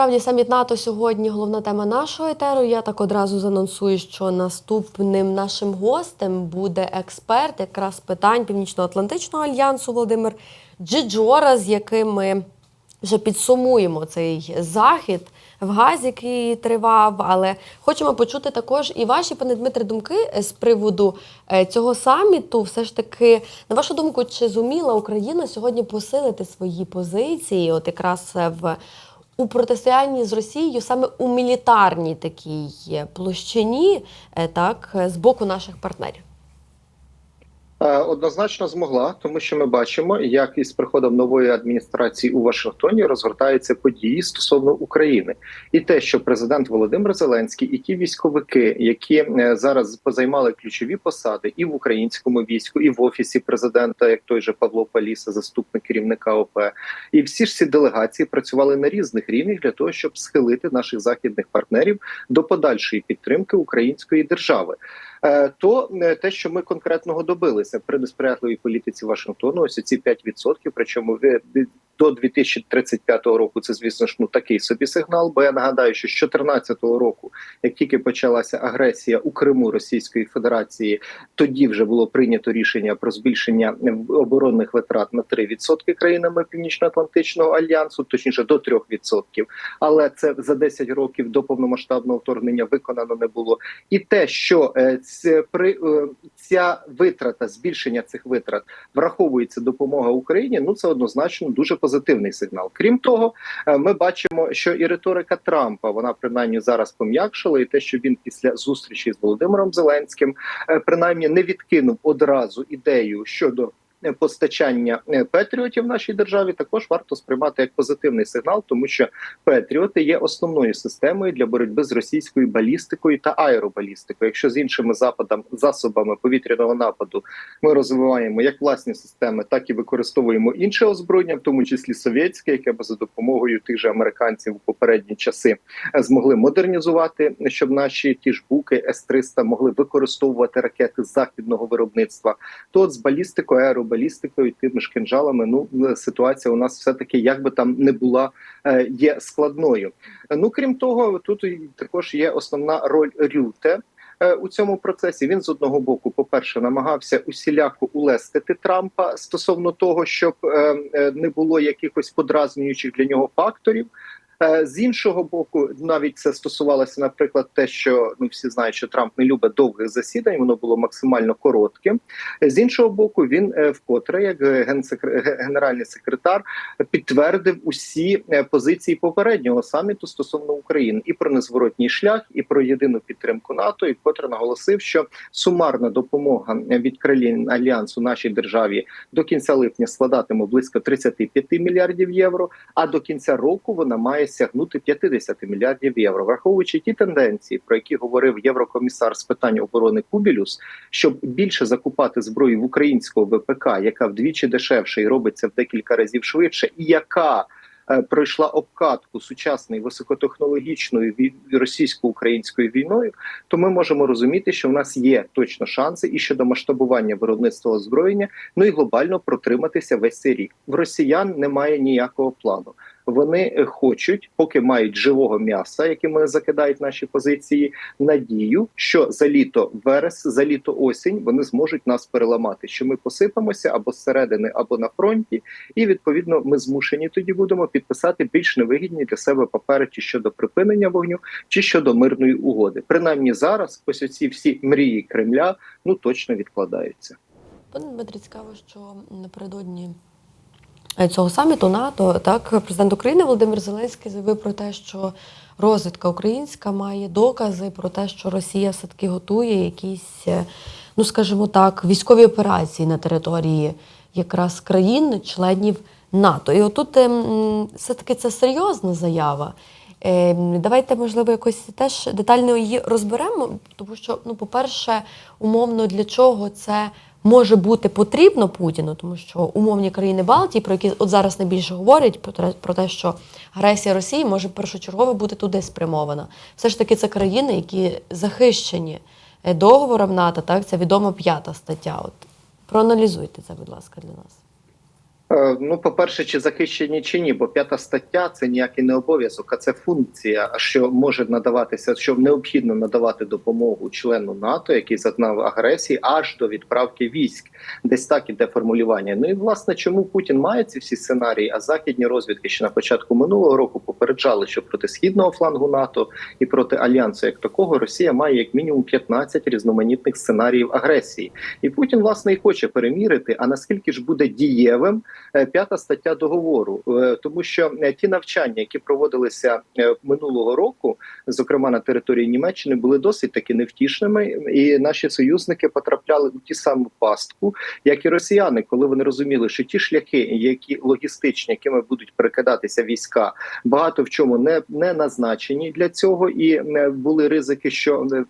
насправді саміт НАТО сьогодні головна тема нашого етеру. Я так одразу занонсую, що наступним нашим гостем буде експерт якраз питань Північно-Атлантичного альянсу Володимир Джиджора, з яким ми вже підсумуємо цей захід в Газі, який тривав. Але хочемо почути також і ваші, пане Дмитре, думки з приводу е, цього саміту. Все ж таки, на вашу думку, чи зуміла Україна сьогодні посилити свої позиції, от якраз е, в у протистоянні з Росією саме у мілітарній такій площині, е, так, е, з боку наших партнерів? Е, Однозначно змогла, тому що ми бачимо, як із приходом нової адміністрації у Вашингтоні розгортаються події стосовно України, і те, що президент Володимир Зеленський і ті військовики, які е, зараз позаймали ключові посади і в українському війську, і в офісі президента, як той же Павло Паліса, заступник керівника ОП, і всі ж ці делегації працювали на різних рівнях для того, щоб схилити наших західних партнерів до подальшої підтримки української держави. Е, то е, те, що ми конкретного добилися при несприятливій політиці Вашингтону, ось ці 5%, причому до 2035 року це звісно ж ну такий собі сигнал. Бо я нагадаю, що з 2014 року, як тільки почалася агресія у Криму Російської Федерації, тоді вже було прийнято рішення про збільшення оборонних витрат на 3% країнами Північно-Атлантичного альянсу, точніше до 3%. Але це за 10 років до повномасштабного вторгнення виконано не було і те, що е, при е, ця витрата, збільшення цих витрат враховується допомога Україні. Ну це однозначно дуже позитивний сигнал. Крім того, е, ми бачимо, що і риторика Трампа вона принаймні зараз пом'якшила, і те, що він після зустрічі з Володимиром Зеленським е, принаймні не відкинув одразу ідею щодо. Е, Постачання е, патріотів в нашій державі також варто сприймати як позитивний сигнал, тому що Петріоти є основною системою для боротьби з російською балістикою та аеробалістикою. Якщо з іншими западам засобами повітряного нападу ми розвиваємо як власні системи, так і використовуємо інше озброєння, в тому числі совєтське, яке би за допомогою тих же американців у попередні часи е, змогли модернізувати, щоб наші ті ж буки С-300 могли використовувати ракети західного виробництва. То от з балістикою, аеробалістикою, тими ж кинжалами, ну ситуація у нас все таки, як би там не була е, є складною. Ну крім того, тут також є основна роль Рюте. е, У цьому процесі він з одного боку, по перше, намагався усіляко улестити Трампа стосовно того, щоб е, е, не було якихось подразнюючих для нього факторів. Е, З іншого боку, навіть це стосувалося, наприклад, те, що ну всі знають, що Трамп не любить довгих засідань, воно було максимально коротким. З іншого боку, він е, вкотре, як генеральний секретар, підтвердив усі е, позиції попереднього саміту стосовно України і про незворотній шлях, і про єдину підтримку НАТО, і вкотре наголосив, що сумарна допомога від країн альянсу нашій державі до кінця липня складатиме близько 35 мільярдів євро. А до кінця року вона має сягнути 50 мільярдів євро, враховуючи ті тенденції, про які говорив єврокомісар з питань оборони Кубілюс, щоб більше закупати зброю в українського ВПК, яка вдвічі дешевше і робиться в декілька разів швидше, і яка е, пройшла обкатку сучасною високотехнологічною вій- російсько-українською війною, то ми можемо розуміти, що в нас є точно шанси і щодо масштабування виробництва озброєння, ну і глобально протриматися весь цей рік. В росіян немає ніякого плану. Вони хочуть, поки мають живого м'яса, яким закидають наші позиції, надію, що за літо верес, за літо осінь вони зможуть нас переламати. Що ми посипемося або зсередини, або на фронті, і відповідно ми змушені тоді будемо підписати більш невигідні для себе папери чи щодо припинення вогню, чи щодо мирної угоди. Принаймні зараз ось оці всі мрії Кремля ну точно відкладаються. Пане Дмитрі, цікаво, що напередодні цього саміту НАТО, так, президент України Володимир Зеленський заявив про те, що розвідка українська має докази про те, що Росія все-таки готує якісь, е, ну скажімо так, військові операції на території якраз країн-членів НАТО. І отут ем, все-таки це серйозна заява. Е, Давайте, можливо, якось теж детально її розберемо, тому що, ну, по-перше, умовно для чого це може бути потрібно Путіну, тому що умовні країни Балтії, про які от зараз найбільше говорять, про те, що агресія Росії може першочергово бути туди спрямована. Все ж таки, це країни, які захищені е, договором НАТО, так, це відома п'ята стаття. От проаналізуйте це, будь ласка, для нас. Е, Ну, по-перше, чи захищені чи ні, бо п'ята стаття це ніякий не обов'язок, а це функція, що може надаватися, що необхідно надавати допомогу члену НАТО, який зазнав агресії, аж до відправки військ. Десь так іде формулювання. Ну і власне, чому Путін має ці всі сценарії? А західні розвідки ще на початку минулого року попереджали, що проти східного флангу НАТО і проти альянсу, як такого, Росія має як мінімум 15 різноманітних сценаріїв агресії. І Путін власне і хоче перемірити. А наскільки ж буде дієвим п'ята стаття договору, Е, тому що е, ті навчання, які проводилися е, минулого року, зокрема на території Німеччини, були досить таки невтішними, і наші союзники потрапляли у ті саму пастку, як і росіяни, коли вони розуміли, що ті шляхи, які логістичні, якими будуть перекидатися війська, багато в чому не, не назначені для цього, і е, були ризики, що е,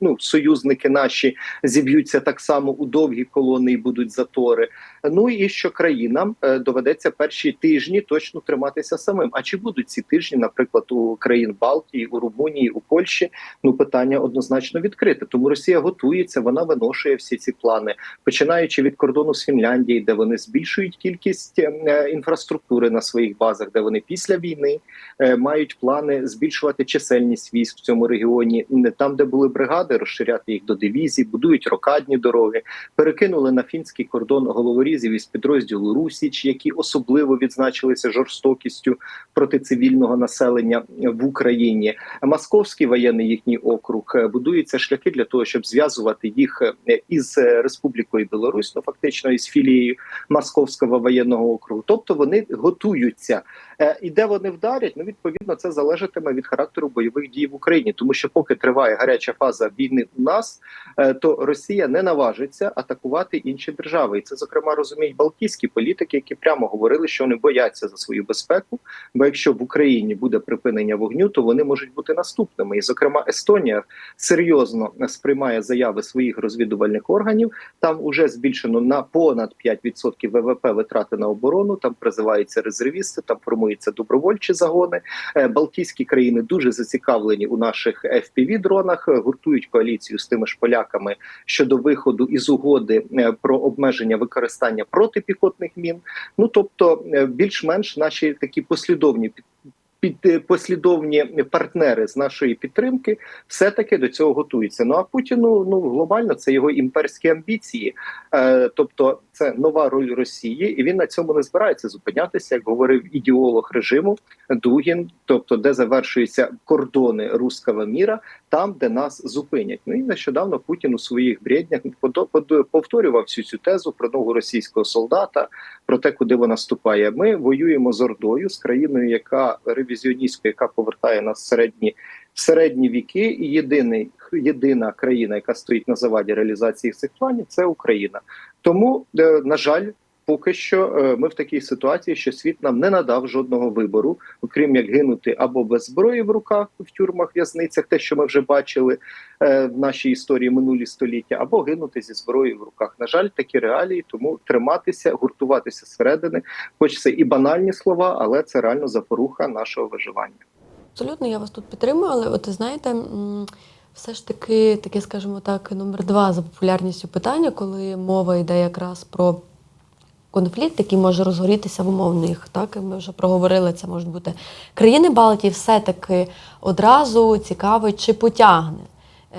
ну союзники наші зіб'ються так само у довгі колони і будуть затори. Ну і що країнам е, доведеться перші тижні точно триматися самим. А чи будуть ці тижні, наприклад, у країн Балтії, у Румунії, у Польщі? Ну питання однозначно відкрите. Тому Росія готується, вона виношує всі ці плани, починаючи від кордону з Фінляндії, де вони збільшують кількість е, інфраструктури на своїх базах, де вони після війни е, мають плани збільшувати чисельність військ в цьому регіоні. Не там, де були бригади, розширяти їх до дивізій, будують рокадні дороги, перекинули на фінський кордон головорізів із підрозділу Русіч, які особливо відзначилися жорстокістю проти цивільного населення в Україні. Московський воєнний їхній округ е, будуються шляхи для того, щоб зв'язувати їх е, із е, Республікою Білорусь, ну фактично із філією Московського воєнного округу. Тобто вони готуються. І де вони вдарять, ну відповідно це залежатиме від характеру бойових дій в Україні, тому що поки триває гаряча фаза війни у нас, е, то Росія не наважиться атакувати інші держави, і це зокрема розуміють балтійські політики, які прямо говорили, що вони бояться за свою безпеку. Бо якщо в Україні буде припинення вогню, то вони можуть бути наступними. І, зокрема, Естонія серйозно сприймає заяви своїх розвідувальних органів. Там уже збільшено на понад 5% ВВП витрати на оборону. Там призиваються резервісти, там формуються добровольчі загони. Е, Балтійські країни дуже зацікавлені у наших fpv дронах гуртують коаліцію з тими ж поляками щодо виходу із угоди е, про обмеження використання протипіхотних мін. Ну тобто, е, більш-менш наші такі послідовні під. Під е, послідовні партнери з нашої підтримки все таки до цього готуються. Ну а Путіну ну глобально це його імперські амбіції, е, тобто це нова роль Росії, і він на цьому не збирається зупинятися, як говорив ідеолог режиму Дугін, тобто де завершуються кордони руского міра, там де нас зупинять. Ну і нещодавно Путін у своїх бреднях повторював всю цю тезу про ногу російського солдата, про те, куди вона ступає. Ми воюємо з Ордою, з країною, яка ревізіоністська, яка повертає нас в середні в середні віки, і єдиний єдина країна, яка стоїть на заваді реалізації цих планів, це Україна. Тому, е, на жаль. Поки що е, ми в такій ситуації, що світ нам не надав жодного вибору, окрім як гинути або без зброї в руках в тюрмах, в'язницях, те, що ми вже бачили е, в нашій історії минулі століття, або гинути зі зброєю в руках. На жаль, такі реалії, тому триматися, гуртуватися зсередини, хоч це і банальні слова, але це реально запоруха нашого виживання. Абсолютно, я вас тут підтримую, але от знаєте, все ж таки, таке, скажімо так, номер два за популярністю питання, коли мова йде якраз про конфлікт, який може розгорітися в умовних. Так, ми вже проговорили, це можуть бути країни Балтії, все-таки одразу цікавить, чи потягне.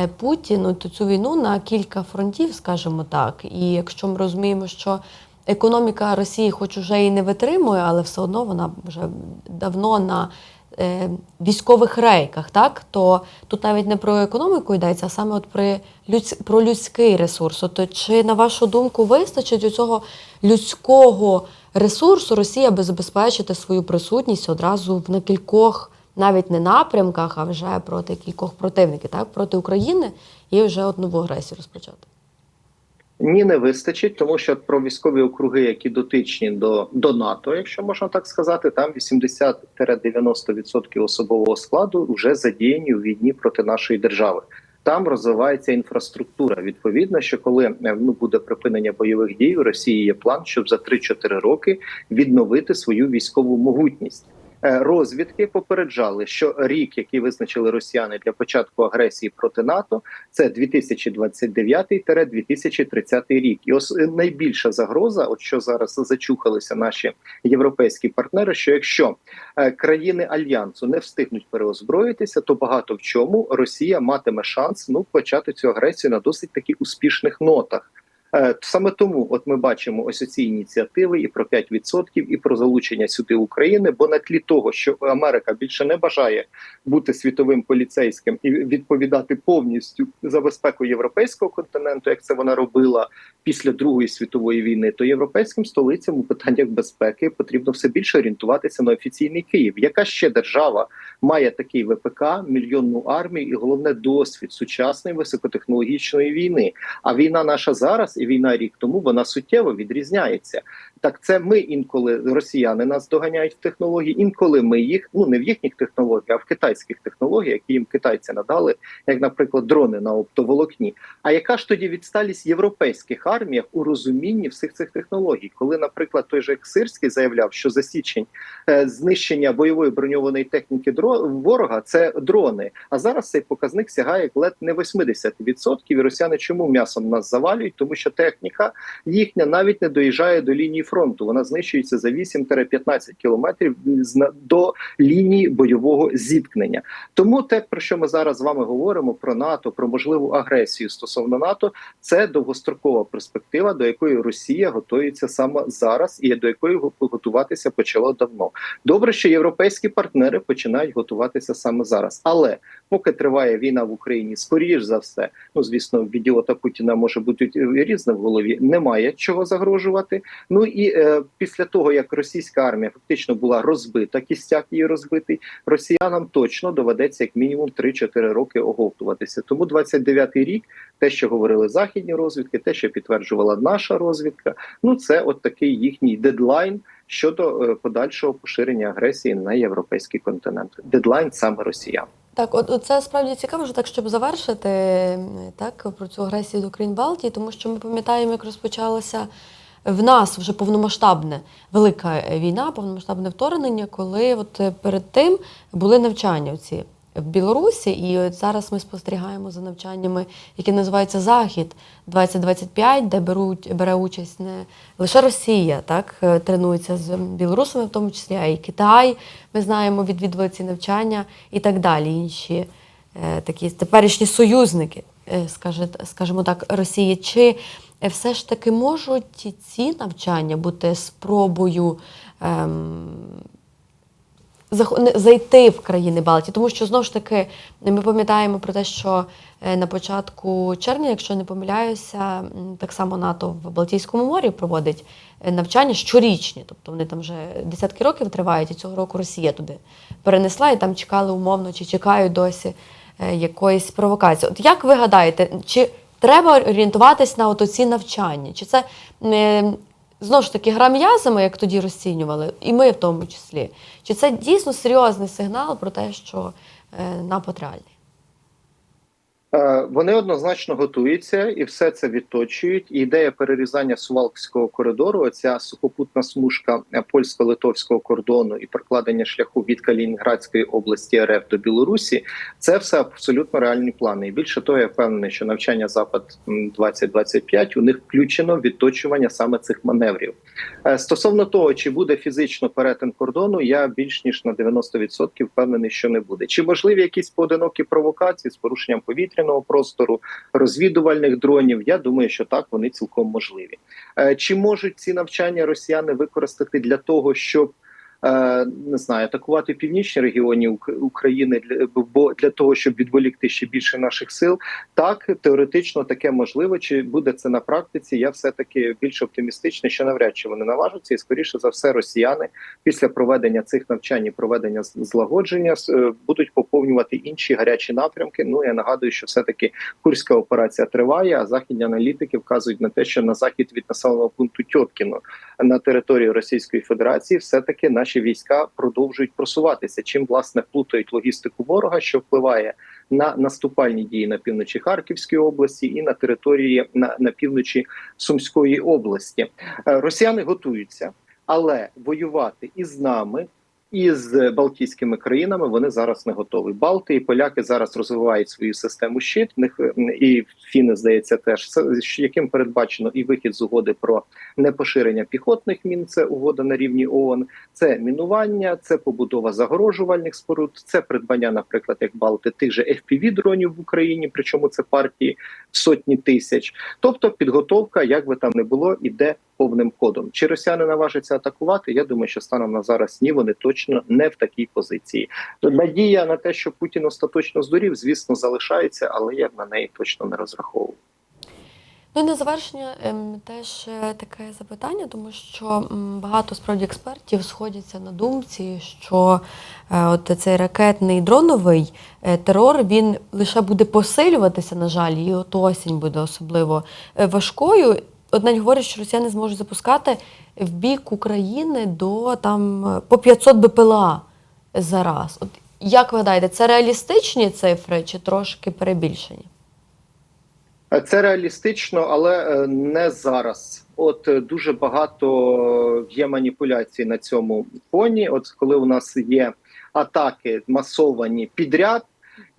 е, Путін цю війну на кілька фронтів, скажімо так. І якщо ми розуміємо, що економіка Росії, хоч уже і не витримує, але все одно вона вже давно на військових рейках, так то тут навіть не про економіку йдеться, а саме от про, людсь, про людський ресурс. От чи на вашу думку вистачить у цього людського ресурсу Росія аби забезпечити свою присутність одразу в на кількох, навіть не напрямках, а вже проти кількох противників, так проти України і вже от нову агресію розпочати? Ні, не вистачить, тому що про військові округи, які дотичні до, до НАТО, якщо можна так сказати, там 80-90% особового складу вже задіяні у війні проти нашої держави. Там розвивається інфраструктура. Відповідно, що коли е, ну буде припинення бойових дій, у Росії є план, щоб за 3-4 роки відновити свою військову могутність. Е, Розвідки попереджали, що рік, який визначили росіяни для початку агресії проти НАТО, це 2029-2030 рік. І ос найбільша загроза, от що зараз зачухалися наші європейські партнери, що якщо е, країни альянсу не встигнуть переозброїтися, то багато в чому Росія матиме шанс ну почати цю агресію на досить таки успішних нотах. Е, Саме тому, от ми бачимо ось ці ініціативи і про 5%, і про залучення сюди України. Бо на тлі того, що Америка більше не бажає бути світовим поліцейським і відповідати повністю за безпеку європейського континенту, як це вона робила після Другої світової війни, то європейським столицям у питаннях безпеки потрібно все більше орієнтуватися на офіційний Київ. Яка ще держава має такий ВПК, мільйонну армію і головне досвід сучасної високотехнологічної війни? А війна наша зараз війна рік тому вона суттєво відрізняється. Так, це ми інколи росіяни нас доганяють в технології, інколи ми їх ну не в їхніх технологіях, а в китайських технологіях, які їм китайці надали, як, наприклад, дрони на оптоволокні. А яка ж тоді відсталість європейських арміях у розумінні всіх цих технологій? Коли, наприклад, той же Сирський заявляв, що за січень е, знищення бойової броньованої техніки дро ворога це дрони. А зараз цей показник сягає ледь не 80%. І росіяни чому м'ясом нас завалюють? Тому що техніка їхня навіть не доїжджає до лінії фронту. Вона знищується за 8-15 кілометрів до лінії бойового зіткнення. Тому те, про що ми зараз з вами говоримо, про НАТО, про можливу агресію стосовно НАТО, це довгострокова перспектива, до якої Росія готується саме зараз, і до якої го- готуватися почало давно. Добре, що європейські партнери починають готуватися саме зараз. Але поки триває війна в Україні, скоріш за все, ну звісно, в ідіота Путіна може бути різне в голові. Немає чого загрожувати. Ну і е, після того як російська армія фактично була розбита, кістяк її розбитий, росіянам точно доведеться як мінімум 3-4 роки оговтуватися. Тому 29-й рік, те, що говорили західні розвідки, те, що підтверджувала наша розвідка, ну це от такий їхній дедлайн щодо е, подальшого поширення агресії на європейський континент. Дедлайн саме росіян. Так, от, от це справді цікаво, що так, щоб завершити так, про цю агресію до країн Балтії, тому що ми пам'ятаємо, як розпочалося в нас вже повномасштабне велика війна, повномасштабне вторгнення, коли от е, перед тим були навчання ці в Білорусі, і от зараз ми спостерігаємо за навчаннями, які називаються Захід 2025, де беруть бере участь не лише Росія, так е, тренується з білорусами, в тому числі, а й Китай. Ми знаємо, відвідує ці навчання і так далі. Інші е, такі теперішні союзники, е, скаже- скажімо так, Росії. Чи все ж таки можуть ці навчання бути спробою? Ем, зайти в країни Балтії, тому що знову ж таки ми пам'ятаємо про те, що е, на початку червня, якщо не помиляюся, так само НАТО в Балтійському морі проводить е, навчання щорічні, тобто вони там вже десятки років тривають, і цього року Росія туди перенесла і там чекали умовно, чи чекають досі е, якоїсь провокації. От як ви гадаєте, чи треба орієнтуватись на ці навчання? Чи це знову ж таки гра м'язами, як тоді розцінювали, і ми в тому числі? Чи це дійсно серйозний сигнал про те, що е, напад реальний? Е, Вони однозначно готуються і все це відточують. І ідея перерізання Сувалкського коридору, оця сухопутна смужка е, польсько-литовського кордону і прокладення шляху від Калінінградської області РФ до Білорусі, це все абсолютно реальні плани. І більше того, я впевнений, що навчання запад м, 2025 у них включено відточування саме цих маневрів. Е, Стосовно того, чи буде фізично перетин кордону, я більш ніж на 90% впевнений, що не буде. Чи можливі якісь поодинокі провокації з порушенням повітряного простору, розвідувальних дронів? Я думаю, що так вони цілком можливі. Е, Чи можуть ці навчання росіяни використати для того, щоб не знаю, атакувати північні регіони України бо для того, щоб відволікти ще більше наших сил? Так, теоретично таке можливо. Чи буде це на практиці? Я все таки більш оптимістичний, що навряд чи вони наважаться, і скоріше за все, росіяни після проведення цих навчань і проведення злагодження е, будуть поповнювати інші гарячі напрямки. Ну я нагадую, що все таки курська операція триває. А західні аналітики вказують на те, що на захід від населеного пункту Тьоткіно на території Російської Федерації все таки наші війська продовжують просуватися. Чим власне плутають логістику ворога, що впливає на наступальні дії на півночі Харківської області і на території на, на півночі Сумської області. Е, Росіяни готуються, але воювати із нами. І з Балтійськими країнами вони зараз не готові. Балти і поляки зараз розвивають свою систему щит. Них і фіни здається теж це- яким передбачено і вихід з угоди про непоширення піхотних мін. Це угода на рівні ООН, це мінування, це побудова загорожувальних споруд, це придбання, наприклад, як Балти тих же fpv дронів в Україні, причому це партії сотні тисяч. Тобто підготовка, як би там не було, іде повним ходом. Чи росіяни наважаться атакувати? Я думаю, що станом на зараз ні, вони точно не в такій позиції. Надія на те, що Путін остаточно здурів, звісно, залишається, але я на неї точно не розраховую. Ну і на завершення ем, теж е, таке запитання, тому що багато справді експертів сходяться на думці, що е, от цей ракетний дроновий е, терор він лише буде посилюватися, на жаль, і от осінь буде особливо важкою. От говорять, що росіяни зможуть запускати в бік України до там е, по 500 БПЛА за раз. От як ви гадаєте, це реалістичні цифри чи трошки перебільшені? Це реалістично, але е, не зараз. От е, дуже багато є маніпуляцій на цьому фоні. От коли у нас є атаки масовані підряд,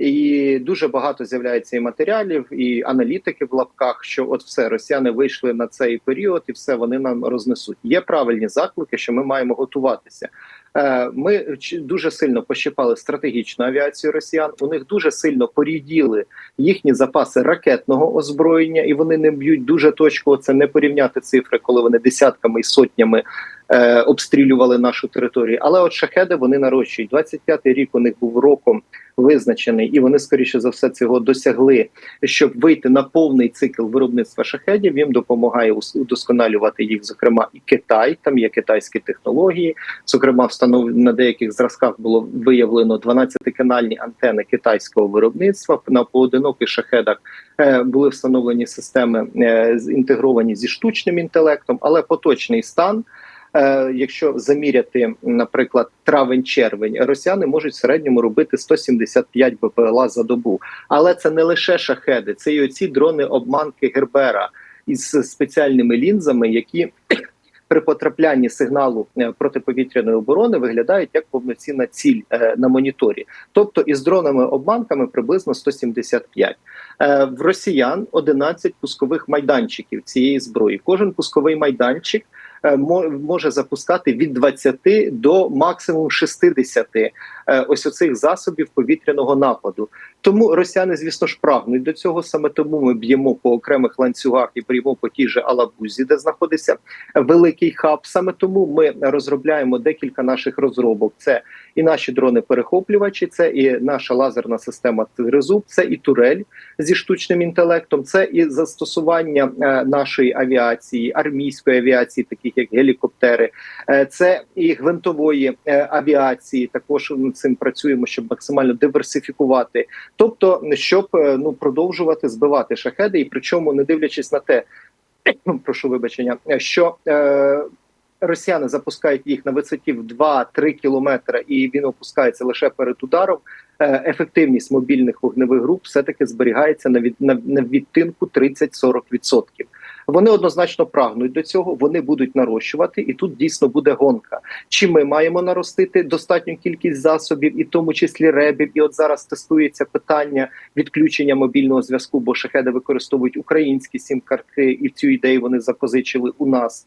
і дуже багато з'являється і матеріалів, і аналітики в лапках, що от все росіяни вийшли на цей період, і все вони нам рознесуть. Є правильні заклики, що ми маємо готуватися. Е, Ми дуже сильно пощипали стратегічну авіацію росіян. У них дуже сильно поріділи їхні запаси ракетного озброєння, і вони не б'ють дуже точково. Це не порівняти цифри, коли вони десятками і сотнями е, обстрілювали нашу територію. Але от шахеди вони нарощують. 25-й рік у них був роком визначений, і вони скоріше за все цього досягли. Щоб вийти на повний цикл виробництва шахедів, їм допомагає удосконалювати їх, зокрема, і Китай. Там є китайські технології. Зокрема, встанов на деяких зразках було виявлено 12-канальні антени китайського виробництва. На поодиноких шахедах е, були встановлені системи е, інтегровані зі штучним інтелектом, але поточний стан. Е, якщо заміряти, наприклад, травень-червень, росіяни можуть в середньому робити 175 БПЛА за добу. Але це не лише шахеди, це й оці дрони обманки Гербера із спеціальними лінзами, які при потраплянні сигналу е, протиповітряної оборони виглядають як повноцінна ціль е, на моніторі. Тобто із дронами обманками приблизно 175. Е, В росіян 11 пускових майданчиків цієї зброї. Кожен пусковий майданчик може запускати від 20 до максимум 60 е, ось оцих засобів повітряного нападу. Тому росіяни, звісно ж, прагнуть до цього. Саме тому ми б'ємо по окремих ланцюгах і б'ємо по тій же Алабузі, де знаходиться великий хаб. Саме тому ми розробляємо декілька наших розробок. Це і наші дрони-перехоплювачі, це і наша лазерна система Тризуб, це і турель зі штучним інтелектом, це і застосування е, нашої авіації, армійської авіації, таких як гелікоптери, е, це і гвинтової е, авіації. Також цим працюємо, щоб максимально диверсифікувати. Тобто, щоб е, ну продовжувати збивати шахеди, і причому не дивлячись на те, прошу вибачення, що е, росіяни запускають їх на висоті в 2-3 кілометри, і він опускається лише перед ударом. е, Ефективність мобільних вогневих груп все таки зберігається на від на, на відтинку 30-40%. Вони однозначно прагнуть до цього, вони будуть нарощувати, і тут дійсно буде гонка. Чи ми маємо наростити достатню кількість засобів, і в тому числі ребів? І от зараз тестується питання відключення мобільного зв'язку, бо шахеди використовують українські сім-картки, і цю ідею вони запозичили у нас.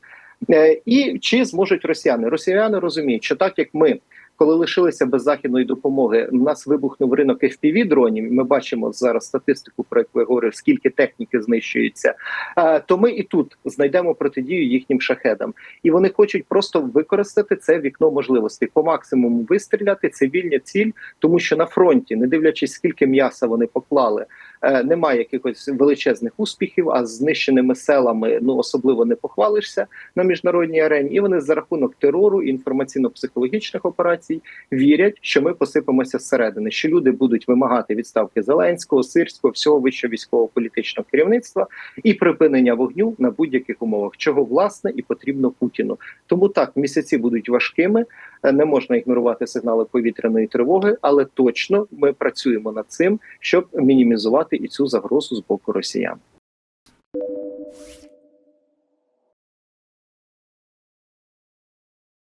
Е, І чи зможуть росіяни? Росіяни розуміють, що так як ми. Коли лишилися без західної допомоги, у нас вибухнув ринок fpv дронів. Ми бачимо зараз статистику, про яку я говорив, скільки техніки знищується. Е, То ми і тут знайдемо протидію їхнім шахедам, і вони хочуть просто використати це вікно можливостей по максимуму вистріляти цивільня ціль, тому що на фронті, не дивлячись, скільки м'яса вони поклали, немає якихось величезних успіхів. А з знищеними селами ну особливо не похвалишся на міжнародній арені. І вони за рахунок терору інформаційно-психологічних операцій вірять, що ми посипемося зсередини, що люди будуть вимагати відставки Зеленського, сирського, всього вищого військово-політичного керівництва і припинення вогню на будь-яких умовах, чого власне і потрібно Путіну. Тому так місяці будуть важкими. Не можна ігнорувати сигнали повітряної тривоги, але точно ми працюємо над цим, щоб мінімізувати і цю загрозу з боку росіян.